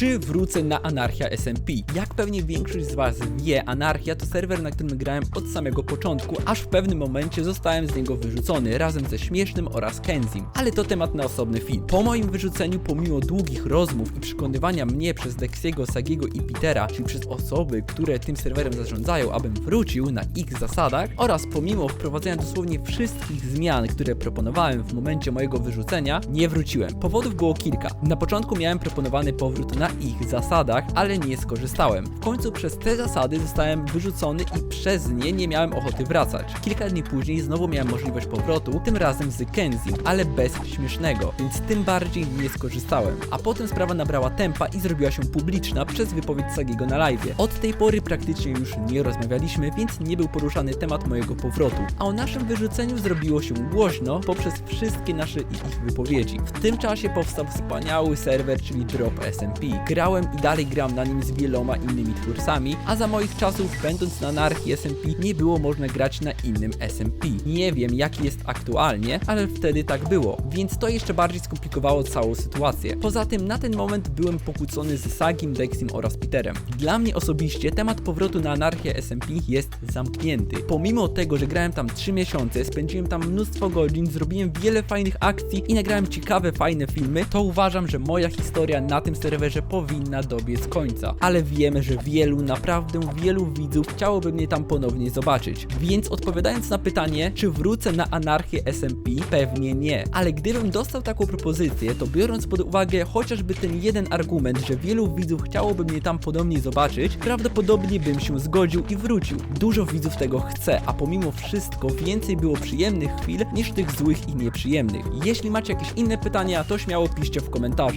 Czy wrócę na Anarchia SMP? Jak pewnie większość z Was wie, Anarchia to serwer, na którym grałem od samego początku, aż w pewnym momencie zostałem z niego wyrzucony razem ze Śmiesznym oraz Kenzim. Ale to temat na osobny film. Po moim wyrzuceniu, pomimo długich rozmów i przekonywania mnie przez Dexiego, Sagiego i Petera, czyli przez osoby, które tym serwerem zarządzają, abym wrócił na ich zasadach oraz pomimo wprowadzenia dosłownie wszystkich zmian, które proponowałem w momencie mojego wyrzucenia, nie wróciłem. Powodów było kilka. Na początku miałem proponowany powrót na ich zasadach, ale nie skorzystałem. W końcu przez te zasady zostałem wyrzucony i przez nie nie miałem ochoty wracać. Kilka dni później znowu miałem możliwość powrotu, tym razem z Kenzie, ale bez śmiesznego, więc tym bardziej nie skorzystałem. A potem sprawa nabrała tempa i zrobiła się publiczna przez wypowiedź Sagiego na live. Od tej pory praktycznie już nie rozmawialiśmy, więc nie był poruszany temat mojego powrotu. A o naszym wyrzuceniu zrobiło się głośno poprzez wszystkie nasze i ich wypowiedzi. W tym czasie powstał wspaniały serwer, czyli Drop SMP. Grałem i dalej gram na nim z wieloma innymi twórcami, a za moich czasów, będąc na anarchii SMP, nie było można grać na innym SMP. Nie wiem jaki jest aktualnie, ale wtedy tak było, więc to jeszcze bardziej skomplikowało całą sytuację. Poza tym na ten moment byłem pokłócony z Sagim, Dexim oraz Peterem. Dla mnie osobiście temat powrotu na anarchię SMP jest zamknięty. Pomimo tego, że grałem tam 3 miesiące, spędziłem tam mnóstwo godzin, zrobiłem wiele fajnych akcji i nagrałem ciekawe, fajne filmy, to uważam, że moja historia na tym serwerze powinna dobiec końca. Ale wiemy, że wielu, naprawdę wielu widzów chciałoby mnie tam ponownie zobaczyć. Więc odpowiadając na pytanie, czy wrócę na anarchię SMP, pewnie nie. Ale gdybym dostał taką propozycję, to biorąc pod uwagę chociażby ten jeden argument, że wielu widzów chciałoby mnie tam ponownie zobaczyć, prawdopodobnie bym się zgodził i wrócił. Dużo widzów tego chce, a pomimo wszystko więcej było przyjemnych chwil niż tych złych i nieprzyjemnych. Jeśli macie jakieś inne pytania, to śmiało piszcie w komentarzach.